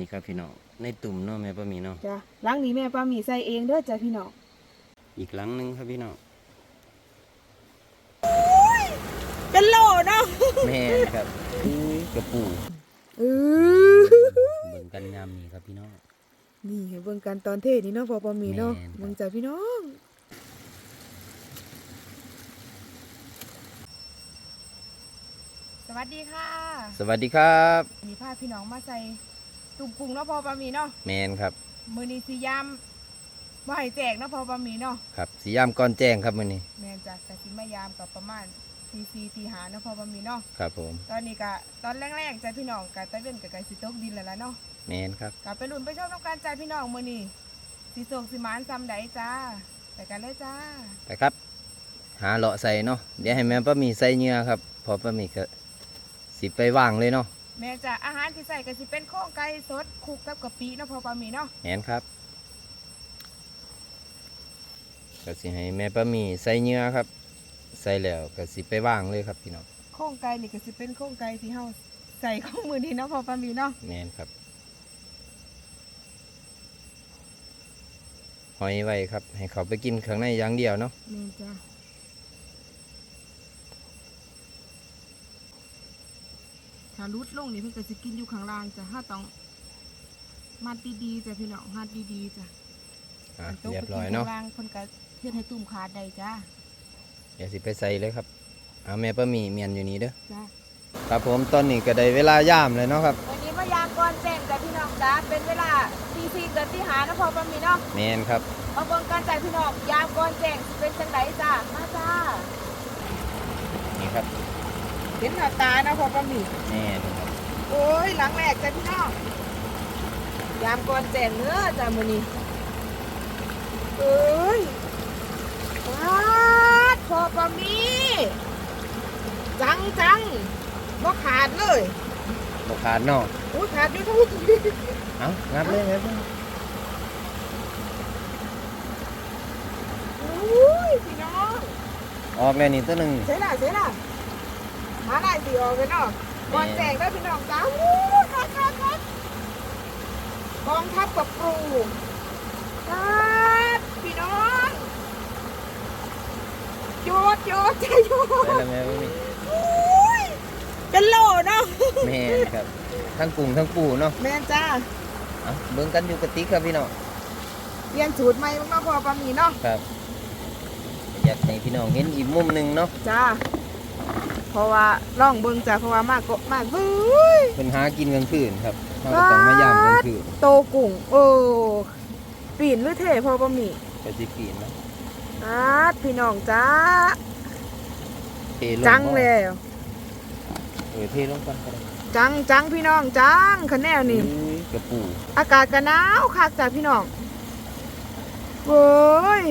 นี่ครับพี่น้องในตุ่มเนาะแม่ป้ามีเนาะจ้ะหลังนี้แม่ป้าหมีใส่เองเด้อจ้ะพี่น้องอีกหลังหนึงครับพี่น้องเป็นโหลเนาะแม่ครับอุ้ยกระปูเออเบิ่งกันยามนี้ครับพี่น้อง นี่ให้เบิ่งกันตอนเทศนี่เนาะพอป้าหมีเนาะแม่นครับเบิ่งจ้ะพี่น้องสวัสดีค่ะสวัสดีครับ มีพาพี่น้องมาใส่ ตุ่มกุ้งเนาะพอป้าหมีเนาะแมนครับ มือนี้สิยามบ่ให้แจกเนาะพอป้าหมีเนาะครับสียามก่อนแจ้งครับมื้อนี้แม่นจ้ะแต่สิมายามกับประมาณตีสี่ตีหาเนาะพอป้าหมีเนาะครับผม ตอนนี้ก็ตอนแรกๆจ้ะพี่น้องกะตะเวนกับไก่สิตกดินแล้วล่ะเนาะแมนครับ กลับไปลุ้นไปชมน้ำการจ่ายพี่น้องมื้อนี้สิโศกสิหมานซ้ำใดจ้าไปกันเลยจ้า ไปครับ หาเลาะใส่เนาะเดี๋ยวให้แม่ป้ามีใส่เหงื่อครับ พอป้ามีก็สิไปวางเลยเนาะ แม่จ้ะอาหารที่ใส่ก็สิเป็นโครงไก่สดคลุกกับกะปิเนาะพอปลาหมีเนาะแมนครับก็สิให้แม่ป้ามีใส่เหงื่อครับ ใส่แล้วก็สิไปวางเลยครับพี่น้องโครงไก่นี่ก็สิเป็นโครงไก่ที่เฮาใส่ข้องมือนี้เนาะพอปลาหมีเนาะแมนครับหอยไว้ครับ ให้เขาไปกินข้างในอย่างเดียวเนาะแม่จ้ะ ถ้ารุดลงนี่เพิ่นก็สิกินอยู่ข้างล่างจ้ะเฮาต้องมัดดีๆจ้ะพี่น้องมัดดีๆจ้ะอะมันตกเรียบไปร้อยกินเนาะข้างล่างเพิ่นก็เฮ็ดให้ตุ่มขาดได้จ้าเดี๋ยวสิไปใส่เลยครับเอาแม่ป้ามีเมียนอยู่นี่เด้อจ้าครับผมตอนนี้ก็ได้เวลาย่ามเลยเนาะครับวันนี้มายามก่อนแจ้งจ้ะพี่น้องจ้าเป็นเวลาตีสี่เกินตีหานะพอปลาหมีเนาะแมนครับมาเบิ่งการจ่ายพี่น้องยามก่อนแจ้งสิเป็นจังไดจ้ามาจ้านี่ครับ เห็นหน้าตานะพอปลาหมีแมนครับโอ้ยหลังแรกจ้ะพี่น้องยามก่อนแจ้งเนื้อจ้ามื้อนี้เอ้ยว้าดพอปลาหมีจังจังบ่ขาดเลยบขาดเนาะโอ้ยขาดอยู่ทุกเอางับเลยงับเลยโอ้ยพี่น้องออกแล้วนี่ตัวหนึ่ง เสียล่ะเสียล่ะ หาได้สิออกกันเนาะก่อนแจกได้พี่น้องจ้าวู้คักคักคักกองทัพกับปลูครับพี่น้องโยดโยดจะโยได้ดแล้วแม่ป้ามีโอ้ยเป็นโหลเนาะแมนครับ ทั้งกุ้งทั้งปูเนาะแม่นจ้าเอาเบิ่งกันอยู่กระติกครับพี่น้องเรียนสูตรใหม่บ้างเนาะพอปลาหมีเนาะครับ อยากให้พี่น้องเห็นอีกมุมหนึ่งเนาะจ้า เพราะว่าล่องเบิ่งจ้าเพราะว่ามากก็มากเบ้ย เป็นหากินกลางคืนครับเราก็ต้องมายามกลางคืนโตกุ่งโอ้ปีนหรือเท่พอปลาหมีก็สิปีนเนาะอาดพี่น้องจ้าเทลงจังบ่แล้วเออเทลงก่อนก็ได้จังจังพี่น้องจังคะแนนนี่ อุ้ยกระปูอากาศก็หนาวคักจ้ะพี่น้องเว้ย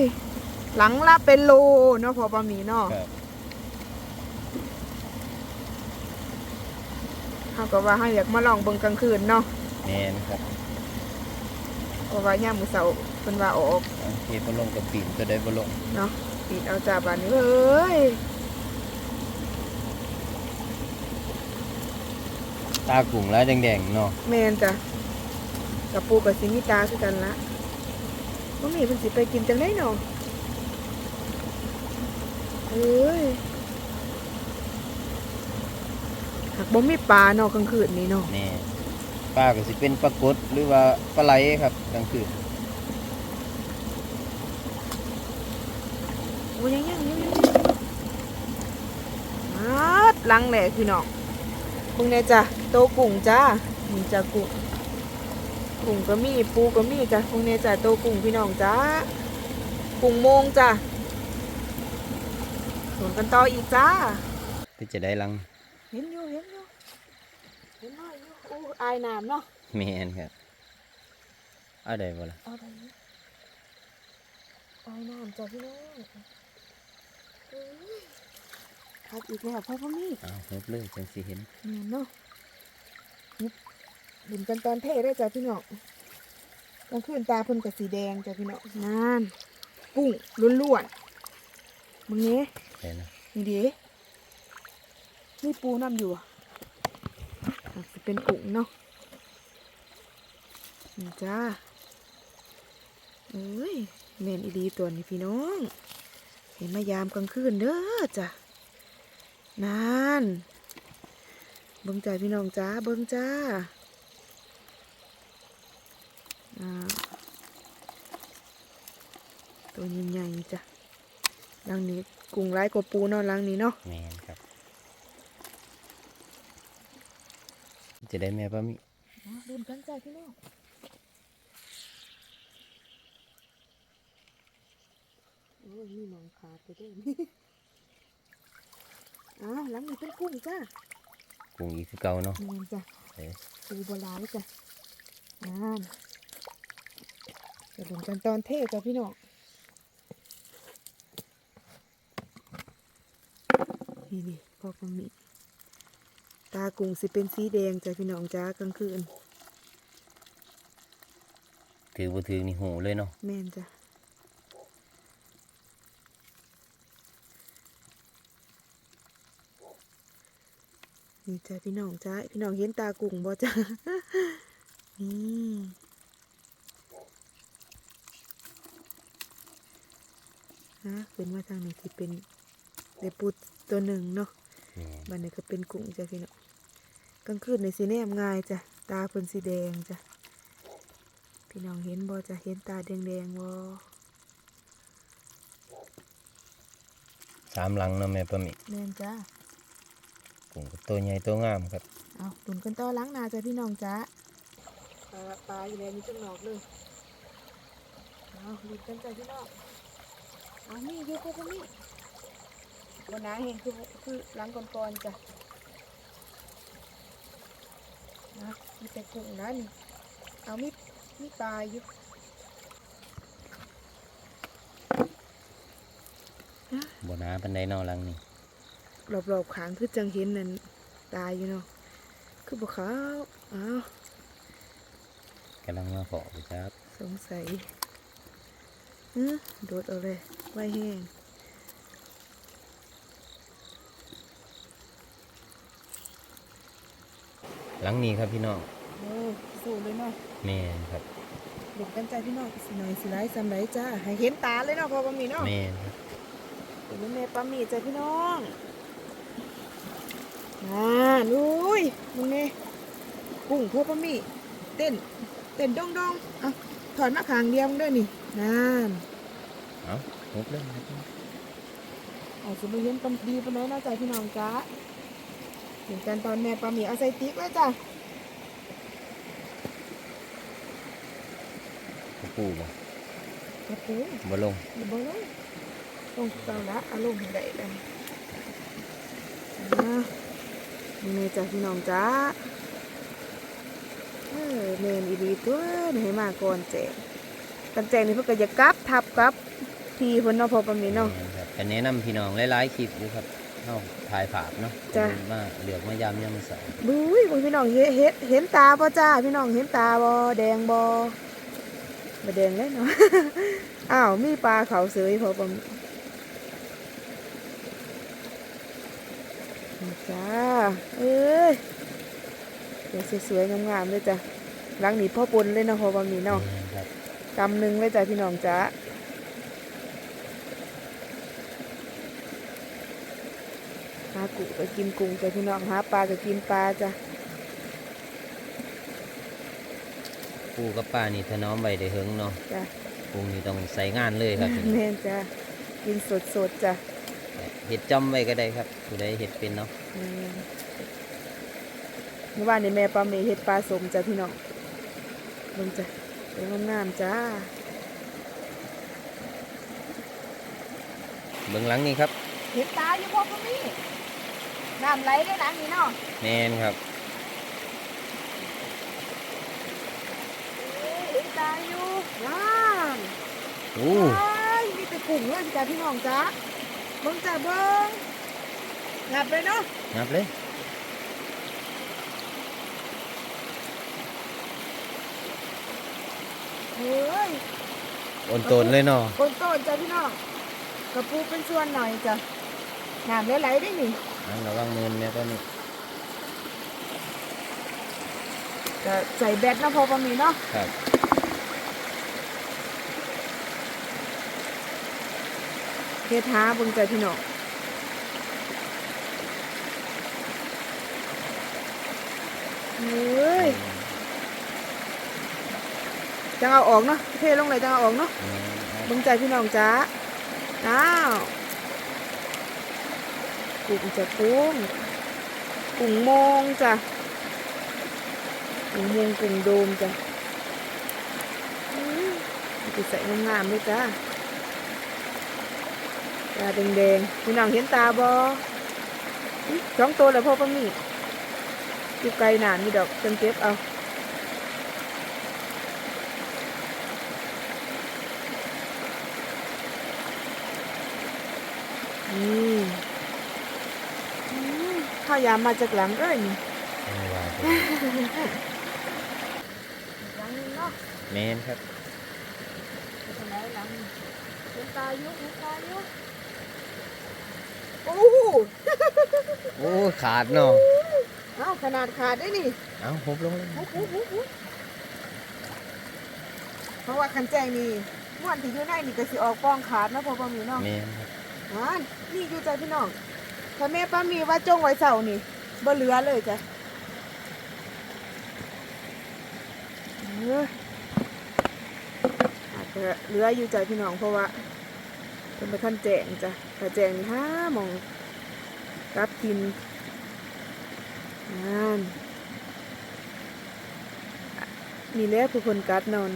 หลังละเป็นโลเนาะพอปลาหมีเนาะครับ เขาก็ว่าให้อยากมาลองเบิ่งกลางคืนเนาะแมนครับเพราะว่าย่ามมื้อเช้าเพิ่นว่าออกเอาเทบ่ลงกับปีนก็ได้บ่ลงเนาะปิดเอาจ้าบานนี้เอ้ยตากุ้งแล้วแดงๆเนาะแม่นจ้ะกับปูกับสิมีตาคือกันละบ่มีเพิ่นสิไปกินจังได๋เนาะเอ้ย หากบ่มีปลาเนาะกลางคืนนี้เนาะแน่ปลาก็สิเป็นปลากดหรือว่าปลาไหลครับกลางคืนโอ้ยยังยังยังยังอาดหลังแหลกพี่น้องมึงเนี่ยจ้ะโตกุ้งจ้านี่จ้ะกุ้งกุ้งก็มีปูก็มีจ้ะมึงเนี่ยจ้ะโตกุ้งพี่น้องจ้ากุ้งโมงจ้ะส่วนกันต่ออีกจ้า ที่จะได้ลัง เห็นอยู่เห็นอยู่เห็นหน่อยอยู่อู้อายน้ำเนาะแมนครับเอาได้บ่ล่ะเอาไปนี้อายน้ำจ้ะพี่น้องอุ้ยพักอีกแล้วพ่อพ่อมี่เอาเฮ็ดเลยจังสิเห็นแม่นเนาะนี่เห็นกันตอนเท่ได้จ้ะพี่น้องกลางคืนตาเพิ่นกับสีแดงจ้ะพี่น้องนั่นกุ้งล้วนๆมึงเนี้ยได้นะนี่ดิ นี่ปูน้ำอยู่จะเป็นกุ้งเนาะจ้าเอ้ยแมนอีดีตัวนี้พี่น้อง เห็นมายามกลางคืนเด้อจ้ะนานเบิ่งใจพี่น้องจ้าเบิ่งจ้าตัวใหญ่ๆจ้ะลังนี้กุ้งร้ายกว่าปูเนาะลังนี้เนาะแมนครับ จะได้แม่ป้ามิดูนกันจ้าพี่น้องโอ้ยมีหมองขาดไปด้วยอ้าวหลังนี้เป็นกุ้งจ้ากุ้งอีกคือเก่าเนาะนี่จ้ะเอ้ยปูโบราณเลยจ้ะงานจะเห็นกันตอนเทจ้ะพี่น้องนี่นี่พ่อก็มี ตากุ้งสิเป็นสีแดงจ้ะพี่น้องจ้ากลางคืนถือบ่ถือนี่หูเลยเนาะแม่นจ้ะนี่จ้ะพี่น้องจ้าพี่น้องเห็นตากุ้งบ่จ้ะนี่ฮะเป็นมาทางนี้ที่เป็นเดปุดตัวหนึ่งเนาะแม่นบันนี้ก็เป็นกุ้งจ้ะพี่น้อง กลางคืนในสีแนมง่ายจ้ะ ตาเพิ่นสีแดงจ้ะ พี่น้องเห็นบ่จ้ะ เห็นตาแดงแดงๆบ่สามหลังเนาะแม่ป้ามิแม่นจ้ากุ้งก็ตัวใหญ่ตัวงามครับ เอาตุนกันต่อล้างนาจ้ะพี่น้องจ้าปลาปลาอยู่ในนี้จังหนอกเลยเอาหลุดกันจ้ะพี่น้องเอานี่อยู่พวกนี้บนน้าเห็นคือคือล้างก่อนๆจ้ะ นะมีแต่กุ้งนะนี่ เอามีมีปลาอยู่บ่หนาปานใดเนาะหลังนี่รอบๆขางคือจังเห็นนั่นตายอยู่เนาะคือบ่ขาวอ้าวกำลังมาขอไปครับ สงสัยเออโดดเอาเลยไว้แห้ง หลังนี้ครับพี่น้องโอ้สู้เลยเนาะแม่นครับเด็กกันใจพี่น้องสิหน่อยสิไลายสำไรจ้าให้เห็นตาเลยเนาะพอปามีเนาะแม่นครับเห็นแม่ปามีจ้ะพี่น้องอ่านุ้ยมึงเนี่ยกุ้งพวกปามีเต้นเต้นดองดองๆเอาถอนมาขางเดียวมึงเด้วยนี่นั่นเอ้าหุบเลยครับ อาจจะไม่เห็นกำดีปานไหนนะจ้ะพี่น้องจ้า เห็นกันตอนแม่ปลาหมีเอาใส่ติ๊กไว้จ้ะผู้ปูบ่กระปูบ่ลงอย่าบอกเลยลงเตาละอารมณ์ได้เลยนะนี่จ้ะพี่น้องจ้าเออเมนอีดีตัวนี่ให้มาก่อนแจกกันแจกนี่เพื่อก็จะกลับทับกลับ ทีเพิ่นเนาะพอปามีเนาะแม่นแนะนำพี่น้องหลายๆคลิปอยู่ครับ เฮาถ่ายภาพเนาะจ้ะ มาเหลือกมายามยามมื้อเช้าบุ้ยบุ้ยพี่น้องเห็นเห็นเห็นตาบ่จ้าพี่น้องเห็นตาบ่แดงบ่บ่แดงเลยเนาะ อ้าวมีปลาเขาเสยพอปามีนี่จ้าเอ้ยเดี๋ยวสวยๆงามๆเลยจ้ะหลังนี้พ่อปนเลยเนาะพอปามีเนาะแม่นครับ กำหนึ่งเลยจ้ะพี่น้องจ้าากุ้งก็กินกุ้งจ้ะพี่น้องหาปลาก็กินปลาจ้ะปูกับป้านี่ถนอมไว้ได้เฮิงเนาะจ้ะกุ้งนี่ต้องใส่งานเลยครับพี่น้องแม่นจ้ะกินสดๆจ้ะเห็ดจอมไว้ก็ได้ครับผู้ใดเห็ดเป็นเนาะแม่นเมื่อวานนี้แม่ปลาเมเฮ็ดปลาสมจ้ะพี่น้องลงจ้ะสวยงามๆจ้าเบื้องหลังนี่ครับเห็นตาอยู่พ่อปลามี น้ำไหลได้หลังนี้เนาะแมนครับเห็นตาอยู่ว้าวอู้ว้ายมีแต่กุ้งเลยจ้ะพี่น้องจ้าเบิ่งจ้ะเบิ่งงับเลยเนาะนับเลยเฮ้ยโอนโตนเลยเนาะคนโตนจ้ะพี่น้องกระปูเป็นส่วนหน่อยจ้ะน้ำไหลๆได้นี่ นั่นระวังเนินเนี่ยตัวนี้ก็ใส่แบตนะพอประมีเนาะครับเทท้าบนใจพี่น้องเฮ้ยจะเอาออกเนาะเทลงไหนจะเอาออกเนาะบนใจพี่น้องจ้าอ้าว กุ้งจะกุ้งกุ้งมงจ้ะกุ้งมงกุ้งโดมจ้ะอืมติใส่งามๆเลยจ้าตาแดงๆพี่น้องเห็นตาบอื้อสองตัวแล้วพ่อปะมี่อยู่ไกลหนานมีดอกจังเก็บเอา นี่อืมข้าวยามมาจากหลังเอ้ยนี่ไม่ว่าจะหลังนึงเนาะแม่นครับไปทางไหนหลังนี่เห็นตาอยู่เห็นตาอยู่โอ้โหโอ้ขาดเนาะเอ้าขนาดขาดได้นี่เอาหุบลงเลยโอ้โหโอ้โหเพราะว่าคันแจงนี่ม่วนที่อยู่ในนี่ก็สิออกปองขาดเนาะพอปามีเนาะแม่นครับอ่านนี่อยู่ใจพี่น้อง ถ้าแม่ป้ามีว่าจงไว้เสานี่บ่เหลือเลยจ้ะเอออาจจะเหลืออยู่ใจพี่น้องเพราะว่าเป็นประทันแจงจ้ะถ้าแจงนี่ห้ามองรับกินนานนี่แหละผู้คนกัดนอน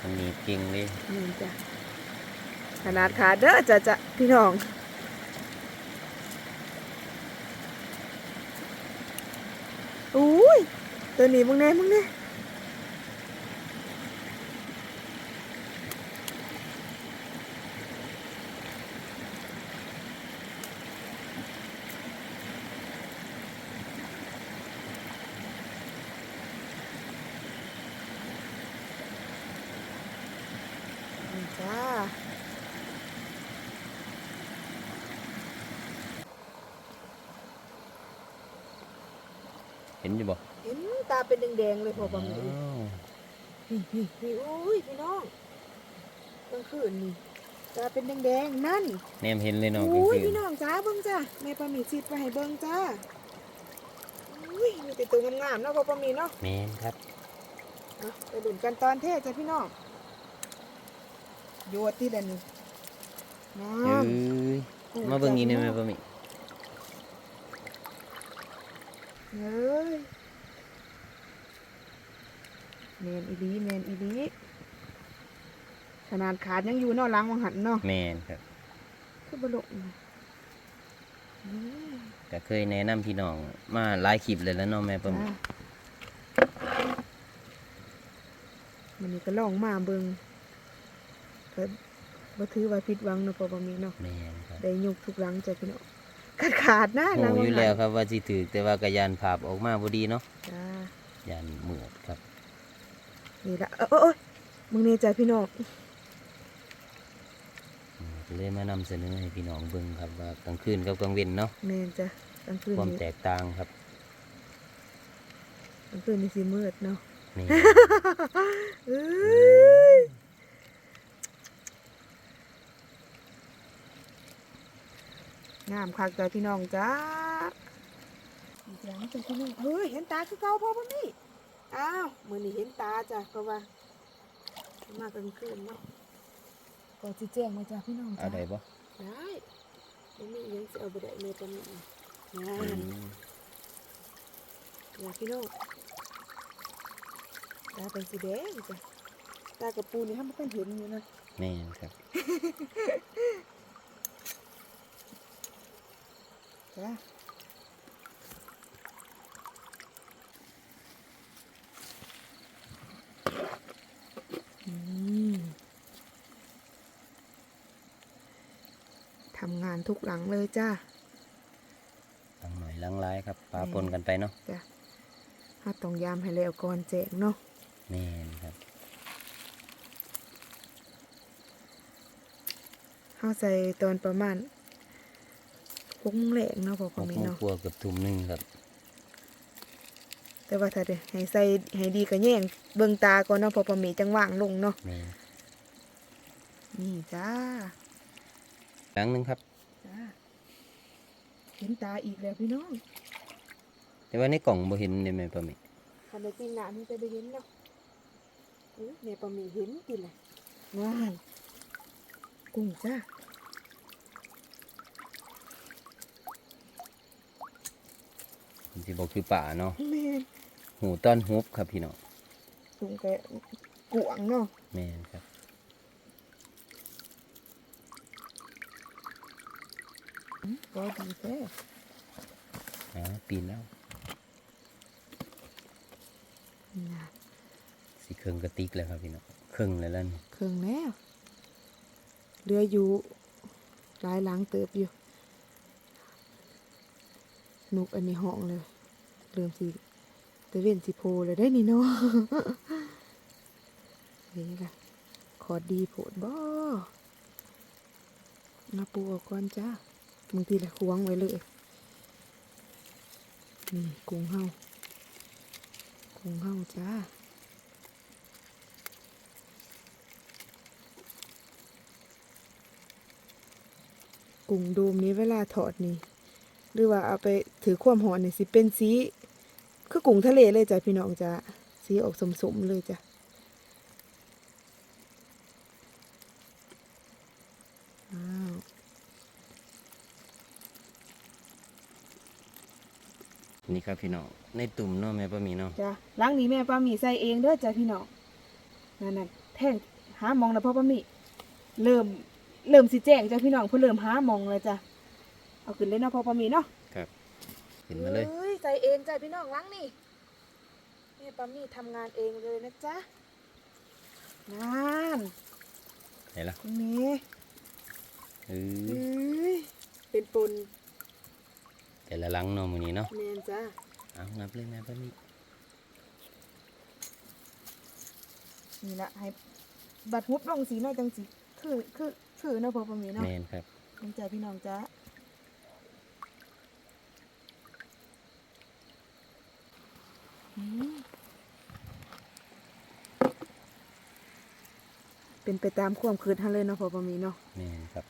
มันหนีบกิ่งเลยนี่จ้ะขนาดขาดเด้อจ้ะจ้ะพี่น้อง อุ้ย ตัวนี้มึงแน่มึงแน่จ้าเห็นอยู่บ่ ตาเป็นแดงๆเลยพอประมีอ้าวนี่นี่นี่อุ้ยพี่น้องกลางคืนนี่ตาเป็นแดงๆนั่นแนมเห็นเลยเนาะก็อุ้ยคือพี่น้องจ้าเบิ่งจ้าแม่ปลาหมีซิดไปให้เบิ่งจ้าอุ้ยมีแต่ตัวงามๆเนาะพอปลาหมีเนาะแม่นครับเอาไปดุนกันตอนเทศจ้ะพี่น้องโยดที่เดยวนี่งาเอ้มยมาเบิ่งอีกได้ไหมป้ามิเฮ้ย แมนอีหลีแมนอีหลีขนาดขาดยังอยู่เนอกล้างวังหันเนาะแม่นครับ คือบลกนะนี่ก็เคยแนะนำพี่น้องมาหลายคลิปเลยแล้วเนาะแม่ป้ามิจ้ามันนี่ก็ลองมาเบิงก็บ่ถือว่าผิดหวังเนาะพอบ่มีเนาะแม่นครับได้ยุกทุกหลังจ้ะพี่น้องขาดขาดๆนะโอ้หลังอยู่หันแล้วครับว่าสิถือแต่ว่ากระยานภาพออกมาบ่ดีเนาะจ้ายานเหมือดครับ นี่ละเอ้ยเอ้ยมึงเนี่ยจ้ะพี่น้องอืมก็เลยมานำเสนอให้พี่น้องเบิ่งครับว่ากลางคืนกับกลางเว้นเนาะแม่นจ้ะกลางคืนความนี่แตกต่างครับกลางคืนนี่สิมืดเนาะแม่นเอ้ยงามคักจ้ะพี่น้องจ้าอีกหลังจ้ะพี่น้องเฮ้ยเห็นตาคือเก่าพ่อพ่อนี่ อ้าวมื้อนี้เห็นตาจ้ะเพราะว่า มากลางคืนเนาะก็สิแจ้งมาจ้ะพี่น้องเอาจ้ะได้บ่ได้ไม่มีอิหยังสิเอาไปได้เมตามีงาอืนมอยากพี่น้องตาเป็นสีแดงจ้ะตากระปูนี่ห้ามไม่ค่อยเห็นอยู่นะแม่นครับจ้ะอืม ทำงานทุกหลังเลยจ้าลังหน่อยลังหลายครับปาปนกันไปเนาะถ้าต้องยามให้แล้วก่อนแจกเนาะแม่นครับเข้าใส่ตอนประมาณหกโมงแรกเนาะพอหพอกมีโมงเนาะกว่าเกือบทุ่มหนึงครับแต่ว่าถ้าได้ให้ใส่ให้ดีก็แย่งเบิ่งตาก่อนเนาะพอพอมีจังหว่างลงเนาะแม่นนี่จ้า หลังหนึงครับจ้าเห็ นตาอีกแล้วพี่น้องแต่ว่าในกล่องบ่เห็นได้แม่ปะหมีคันในจริงหนามันจะได้เห็นเนาะเอ้ยแม่ปลาหมีเห็นกินเลยว้ายกุ้งจ้ามันสิบ่คือป่าเนาะแม่นหูต้อนฮุบครับพี่น้องกุ้งแกกวางเนาะ แม่นครับ อืม ก็ดีแท้อ่าปีนแล้วน่ะสิเครื่องกระติกแล้วครับพี่น้องเครื่องแล้วล่ะนี่เครื่องแล้วเรืออยู่หลายหลังเติบอยู่นกอันนี้ห้องเลยเริ่มสิตะเวนสิโพเลยได้นี่เนาะนี่ค่ะขอดีโผดบ่มาปูออกก่อนจ้า บางทีละควงไว้เลย นี่กุ้งเฮากุ้งเฮาจ้ากุ้งโดมนี้เวลาถอดนี่หรือว่าเอาไปถือความหอนนี่สิเป็นสีคือกุ้งทะเลเลยจ้ะพี่น้องจ้ะสีออกสมๆเลยจ้ะอ้าว นี่ ครับพี่น้องในตุ่มเนาะแม่ปะหมีเนาะจ้ะล้างนี้แม่ป้าหมีใส่เองเด้อจ้ะพี่น้องนั่นน่ะแท่งหามองแล้วพ่อป้าหมีเริ่มเริ่มสิแจ้งจ้ะพี่น้องเพิ่นเริ่มหามองแล้วจ้ะเอาขึ้นเลยเนาะพ่อป้าหมีเนาะครับขึ้นมาเลยอ้ใส่เองจ้ะพี่น้องล้างนี่แม่ป้าหมีทำงานเองเลยนะจ๊ะนั่นไหนล่ะนี่เอเออ้ยเป็นปน แต่ละหลังเนาะมื้อนี้เนาะแมนจ้ะเอางับเลยแม่ปะหมีนี่ละให้บัดฮุบลงสีหน่อยจังสิคือคือคือเนาะพ่อป้าหมีเนาะแม่นครับนี่จ้ะพี่น้องจ้ะอืมเป็นไปตามความคืดฮันเลยเนาะพ่อปามีเนาะแม่นครับ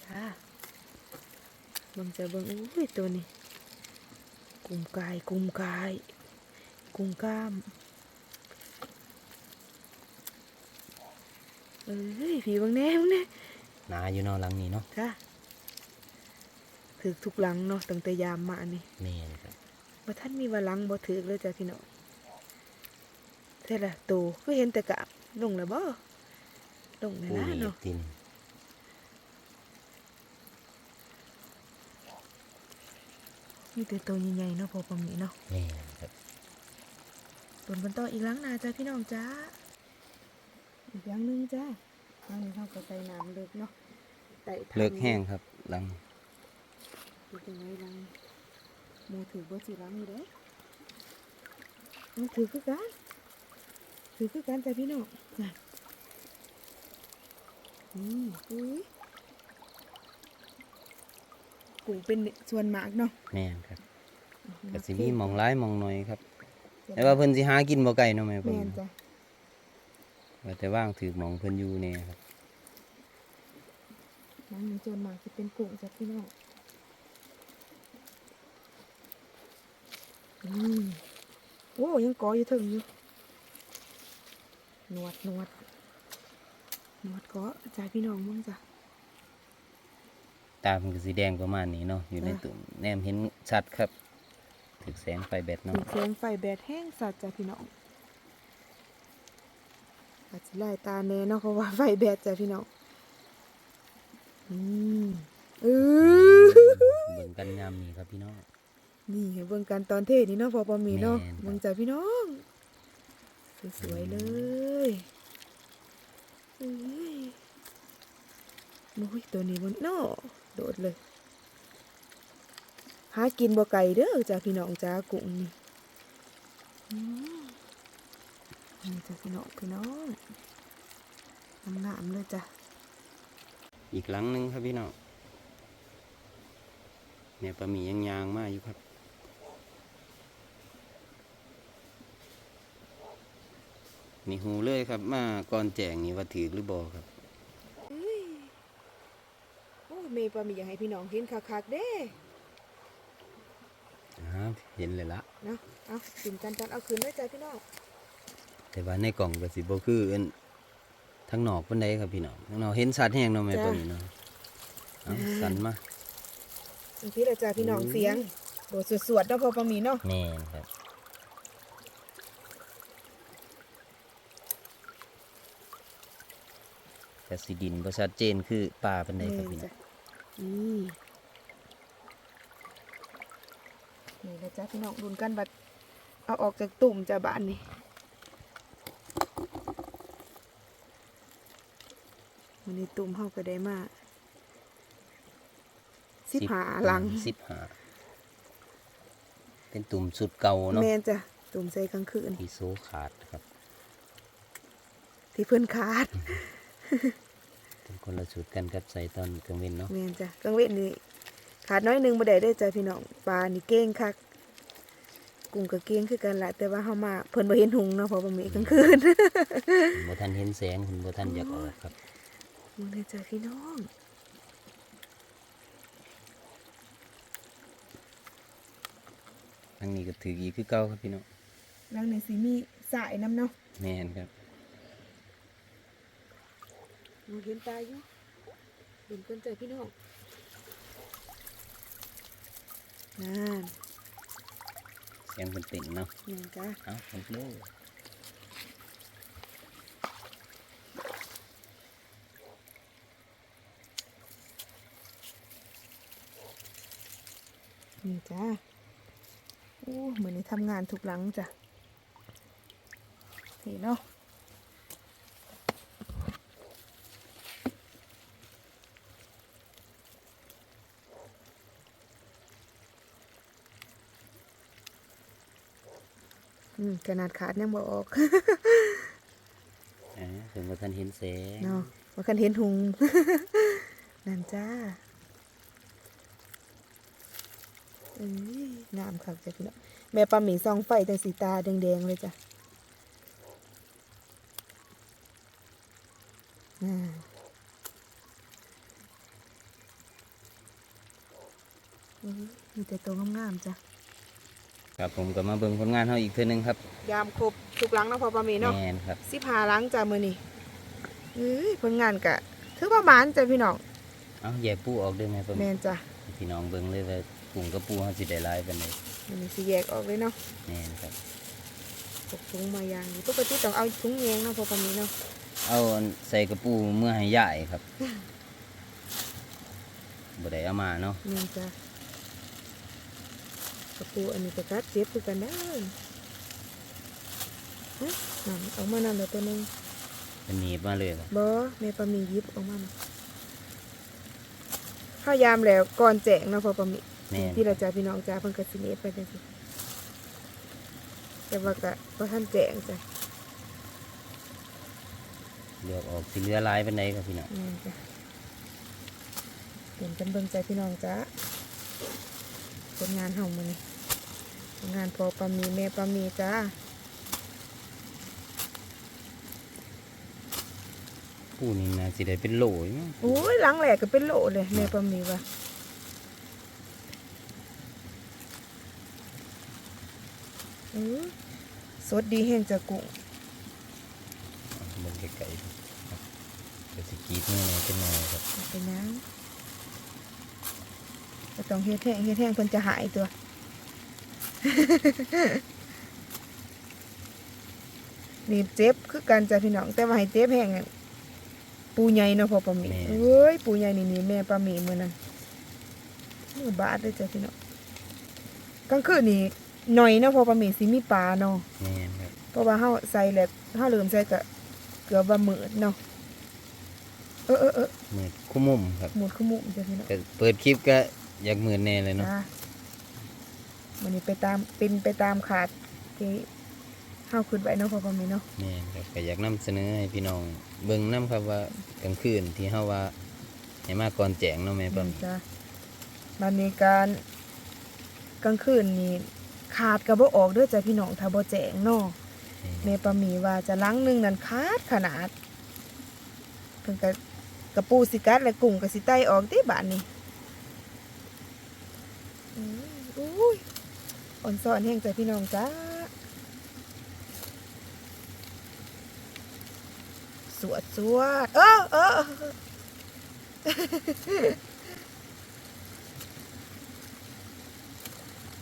จ้า เบิ่งจะเบิ่งอุ้ยตัวนี้ กุ้งกายกุ้งกาย กุ้งกล้ามเอ้ยผีเบางแน่มึงเนี่ยหนาอยู่เนาะหลังนี้เนาะจ้าถือทุกหลังเนาะตั้งแต่ยามมานี่แม่นครับบ่ท่านมีว่าหลังบ่ถือเลยจ้ะพี่น้องเท่าละโตก็เห็นแต่กะลงแล้วบ่ลงแล้วอุ้ยนะเนาะติน มีแต่โตใหญ่ๆเนาะพอปามีเนาะแม่นครับบนบนโตออีกหลังนาจ้ะพี่น้องจ้าอีกหลังหนึงจ้าหลังนี้เขาก็ใส่น้ำเลิกเนาะไต่ทางเลิกแห้งครับหลังเป็นจังไงหลังหมูถือบ่สิหลังอยู่เด้อมันถือคือกันถือคือกันจ้ะพี่น้องน่ะอืมอุ้ย กุ้งเป็นส่วนมากเนาะแม่นครับก็สิมีหมองหลายหมองหน้อยครับ แต่ว่าเพิ่นสิหากินบ่ไกลเนาะแม่ปะแม่หมีนจ้ะว่าแต่ว่างถือหมองเพิ่นอยู่แน่ครับน้ำมันส่วนมากจะเป็นกุ้งจ้ะพี่น้องอืมโอ้ยังกออยู่ถึงอยู่หนวดหนวดหนวดเก็จ้ะพี่น้องมึงจ้ะ ตามันก็สีแดงประมาณนี้เนาะอยู่ในจ้ะตุ่มแนมเห็นชัดครับถึกแสงไฟแบตเนาะถูกแสงไฟแดดแห้งสัตว์จ้ะพี่น้องอาจจะไล่ตาแน่เนาะเพราะว่าไฟแดดจ้ะพี่น้องอืมเออเบิ่งกันยามนี้ครับพี่น้องนี่เบิ่งกันตอนเทศนี่เนาะพอปอมีเนาะแม่นครับเบิ่งจ้ะพี่น้องสวยๆเลยเอ้ยโอ้ยตัวนี้มันเนาะ โดดเลย หากินบ่ไก่เด้อจ้ะพี่น้องจ้ากุ้งนี่อืมนี่จ้ะพี่น้องพี่น้องงามเลยจ้ะ อีกหลังหนึงครับพี่น้อง เนี่ยปลาหมียังยางมาอยู่ครับนี่หูเลยครับ มาก่อนแจงนี่ว่าถือหรือบ่ครับ เมย์ปลาหมีอยากให้พี่น้องเห็นคักๆเด้อ่าเห็นเลยละเนาะเอากินกันกันเอาคืนด้วยจ้ะพี่น้องแต่ว่าในกล่องก็สิบ่คืออันทั้งนอกปานใดครับพี่น้องทั้งนอกเห็นชัดแฮงเนาะแม่ปามีเนาะเอาสั่นมาอันที่เราจ้ะพี่น้องเสียงโดดสวดๆเนาะพอปลาหมีเนาะแม่นครับแต่สีดินบ่ชัดเจนคือป่าปานใดครับพี่น้องจ้ะ นี่นี่นะจ๊ะพี่น้องดุนกันบัดเอาออกจากตุ่มจ้ะบ้านนี่มันนี้ตุ่มเฮาก็ได้มาสิบหาหลังสิบหาเป็นตุ่มสุดเก่าเนาะแมนจ้ะตุ่มใส่กลางคืนที่โซขาดครับ ที่เพิ่นขาด เป็นคนละชุดกันกับใส่ตอนกลางเว้นเนาะแมนจ้ะกลางเวทนี่ขาดน้อยหนึงบ่ได้ได้อจ้ะพี่น้องปลานี่เก่งคักกุ้งก็เก่งคือกันละแต่ว่าเฮามาเพิ่นบ่เห็นหุงเนาะเพราะว่ามีกลางคืนบ่ทันเห็นแสงคุณบ่ทันอยากออกครับมึงเลยจ้ะพี่น้องทางนี้ก็ถืออีกคือเก่าครับพี่น้องแล้วในสิมีสายน้ำเนาะ แม่นครับ มึงเห็นตาอยู่เห็นกันจ้ะพี่น้องนั่นเสียงเป็นติ่งเนาะแม่นจ้ะเอาหมดเลยนี่จ้ะโอ้เหมือนในทำงานทุกหลังจ้ะนี่เนาะ ขนาดขาดยังบ่ออกอ่าถึงบ่ทันเห็นแสงเนาะว่าคันเห็นหุง นั่นจ้าเอ้ยงามครับจ้ะพี่น้องแม่ปลาหมีซองไฟจังสีตาแดงๆเลยจ้ะอ่าอุ้ยมีแต่ตัวงามๆจ้ะ ครับผมก็มาเบิ่งผลงานเฮาอีกเทื่อนึงครับยามครบทุกหลังเนาะพอปลาหมีเนาะแม่นครับสิบหาหลังจ้ะมือนี่เอ้ยผลงานกะถือว่าหมานจ้ะพี่น้องเอาแยกปูออกได้ไหมเพิ่นแมนจ้ะพี่น้องเบิ่งเลยว่ากุ้งกับปูเฮาสิได้หลายปานใดมันสิแยกออกเลยเนาะแม่นครับพกถุงมาอย่างนี้ปกติต้องเอาถุงแยงเนาะพอปานนี้เนาะเอาอันใส่กระปูเมื่อให้ยายครับบ่ได้เอามาเนาะนี่จ้ะ กระปูอันนี้ก็กัดเจ็บคือกันได้อฮะนั่นออกมานั่นแล้วตัวหนึงเป็นหนีบมาเลยล่ะบ่แม่ปลาหมีหยิบออกมาน่ะข้าวยามแล้วก่อนแจงเนาะพอปลาหมีแม่นที่เราจ้าพี่น้องจ้าเพิ่นก็สิเนตไปจังซี่แต่ว่าก็บ่ทันแจงจ้ะเลือกออกสิเหลือหลายปานใดครับพี่น้องนี่จ้ะเห็นกันเบิ่งใจพี่น้องจ้า ผลงานเฮามื้อนี้ผลงานพอปลาหมีแม่ปลาหมีจ้าปูนี่น่าสิได้เป็นโหลอยู่มั้งโอ้ยหลังแหลกก็เป็นโหลเลยแม่ปลาหมีว่ะอือสดดีแห้งจะกุ้งเอาเบิ่งไกลๆดูครับก็สิกรีดมือหน่อยเป็นหน่อยครับเป็นหยังก็ ต้องเฮ็ดแห้งเฮ็ดแห้งเพิ่นจะหายตัวนี่เจ็บคือกันจ้ะพี่น้องแต่ว่าให้เจ็บแห้งอะปูใหญ่เนาะพอปลาหมีเอ้ยปูใหญ่นี่นี่แม่ปลาหมีมื้อนั้นมือบาดเลยจ้ะพี่น้องกลางคืนนี่หน่อยเนาะพอปลาหมีสิมีปลาเนาะแม่นครับเพราะว่าเฮาใส่แล้วเฮาลืมใส่ก็เกือบว่ามืดเนาะเออเออเออมืดคู่มุมครับหมดขมุมจ้ะพี่น้องก็เปิดคลิปก็ อยากมืดแน่เลยเนาะจ้ามันนี้ไปตามเป็นไปตามขาดที่เฮาขึ้นไว้เนาะพอประมีเนาะแม่นครับก็อยากนำเสนอให้พี่น้องเบิ่งนํครับว่ากลางคืนที่เฮาว่าให้มาก่อนแจ้งเนาะแม่ปอมจ้าบันนี้การกลางคืนนี่ขาดก็บ่ออกเด้อจ้ะพี่น้องถ้าบ่แจ้งเนาะแม่ปามีว่าจะล้างหนึงนั่นขาดขนาดเพิ่นก็กระปูสิกัดและกุ้งก็สิไตออกติบาดนี้อืมอุ้ย อ่อนซ่อนแห้งใจพี่น้องจ้า สวดสวดเออเออเออ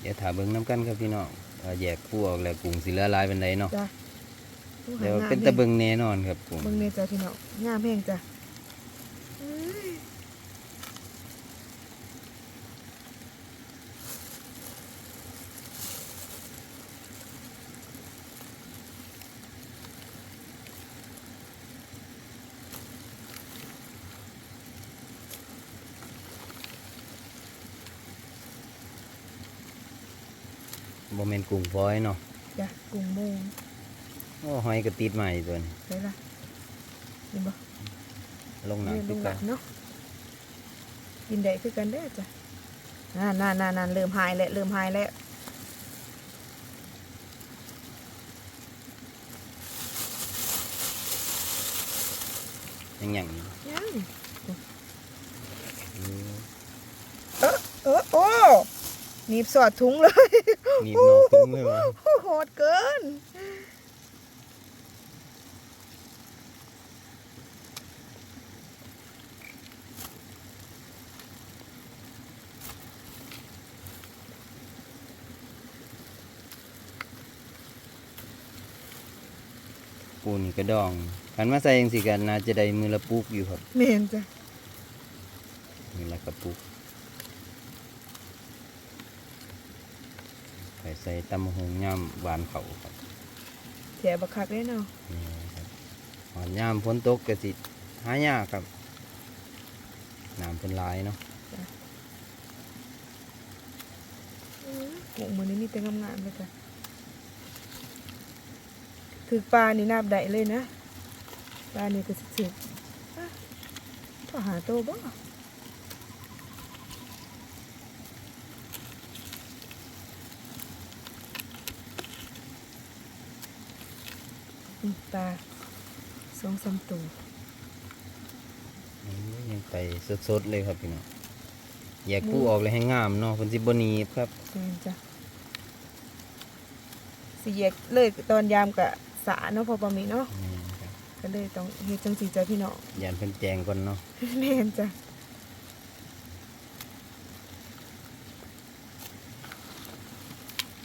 เดี๋ยวถามเบิ่งน้ำกันครับพี่น้องว่าแยกคู่ออกแล้วกุ้งสิเหลือหลายเป็นไดเนาะจ้ะโอ้หาเดี๋ยวงามเป็นแฮตะงเบิงแน่นอนครับกุ้งเบิ่งเนี่ยจ้ะพี่น้องงามแห้งจ้ะ บ่แม่นกุ้งฟอยเนาะจ้ะกุ้งโมงโอ้หอยก็ติดใหม่ตัวนี้ได้ละเห็นบ่ลงเรียนน้ำลติดงหกัลันกเนาะกินได้คือกันเด้อจ้ะน่านน่านน่านน่านเริ่มหายแล้วเริ่มหายแล้วยังหยังอยู่ยังอืมเออเออโอ้หนีบสอดถุงเลย หนีบนอกตุ้งเลยวะโหดเกิน ปูนี่กระดองคันมาใส่จังสิกันน่าจะได้มือละปุกอยู่ครับเมนจ้ะมือละกระปุก ไปใส่ตำหงย่ำหวานเขาครับแถบักคักเลยเนาะนี่ครับหอนย่ำฝนตกก็สิหายากครับน้ำเป็นหลายเนาะอื้อกุ้งมันนี้มีแต่งามๆเลยจ้ะถือปลานี่นาบได้เลยนะปลานี่ก็สิถึกอะก็หาโตบ่อืม ปลาสองสามตัวอืมยังไปสดๆเลยครับพี่น้องแยกปูออกเลยให้งามเนาะคนสิบหนีบครับแม่นจ้ะสิแยกเลยตอนยามกะสาเนาะพอประมีเนาะนี่ครับก็เลยต้องเฮ็ดจังสีจ้ะพี่น้องยันเพิ่นแจงก่อนเนาะแม่นจ้ะ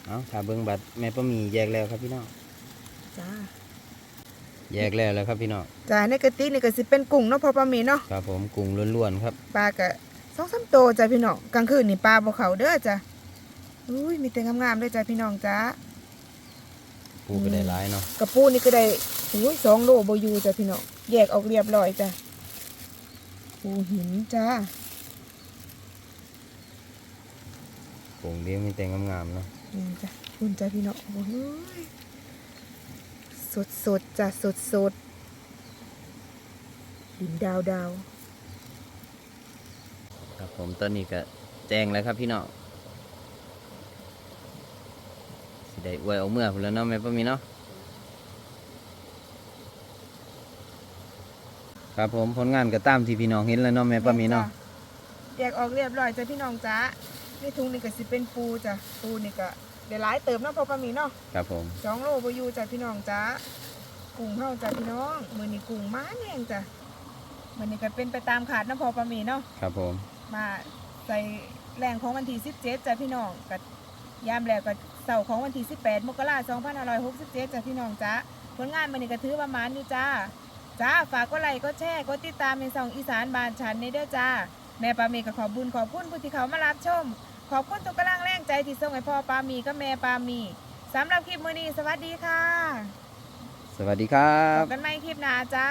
เอาถ้าเบิ่งบัตรแม่ป้ามีแยกแล้วครับพี่น้องจ้า แยกแล้วแล้วครับพี่น้องจ้าในกระติกนี่ก็สิเป็นกุ้งเนาะพอประมีเนาะครับผมกุ้งล้วนๆครับปลากะสองสามตัวจ้ะพี่น้องกลางคืนนี่ปลาบ่เขาเด้อจ้ะอุ้ยมีแต่งามๆเลยจ้ะพี่น้องจ้าปูก็ได้หลายเนาะกระปูนี่ก็ได้อุ้ยสองโลบ่อยู่จ้ะพี่น้องแยกออกเรียบร้อยจ้ะปูหินจ้ากุ้งเดียวมีแต่งามๆเนาะนี่จ้ะคุณจ้ะพี่น้องโอ้ย สดสดๆจ้ะสดสดๆดินดาวดาวครับผมตอนนี้ก็แจงแล้วครับพี่น้องสิได้อวยเอาเมื่อพุ่นแล้วเนาะแม่ป้ามีเนาะครับผมผลงานก็ตามที่พี่น้องเห็นแล้วเนาะแม่ป้ามีเนาะแยกออกเรียบร้อยจ้ะพี่น้องจ้าในถุงนี่ก็สิเป็นปูจ้ะปูนี่ก็ เดี๋ยวหลายเติมเนาะพอปลาหมีเนาะครับผมสองโลบอยู่จ้ะพี่น้องจ้ากุ้งเฮาจ้ะพี่น้องมือนี่กุ้งม้าแห้งจ้ะมือนี่ก็เป็นไปตามขาดเนาะพอปลาหมีเนาะครับผม มาใส่แรงของวันที่17จ้ะพี่น้องกับยามแล้วก็เสาร์ของวันที่18มกราคม2567จ้ะพี่น้องจ้าผลงานมันนี่ก็ถือประมาณอยู่จ้าจ้าฝากกดไลค์กดแชร์กดติดตามในช่องอีสานบ้านฉันในเด้อจ้าแม่ปามีก็ขอบุญขอบคุณผู้ที่เขามารับชม ขอบคุณทุกกำลังแรงใจที่ส่งให้พ่อปามีกับแม่ปามีสำหรับคลิปมื้อนี้สวัสดีค่ะ สวัสดีครัพบบ กันใหม่คลิปหน้าจ้า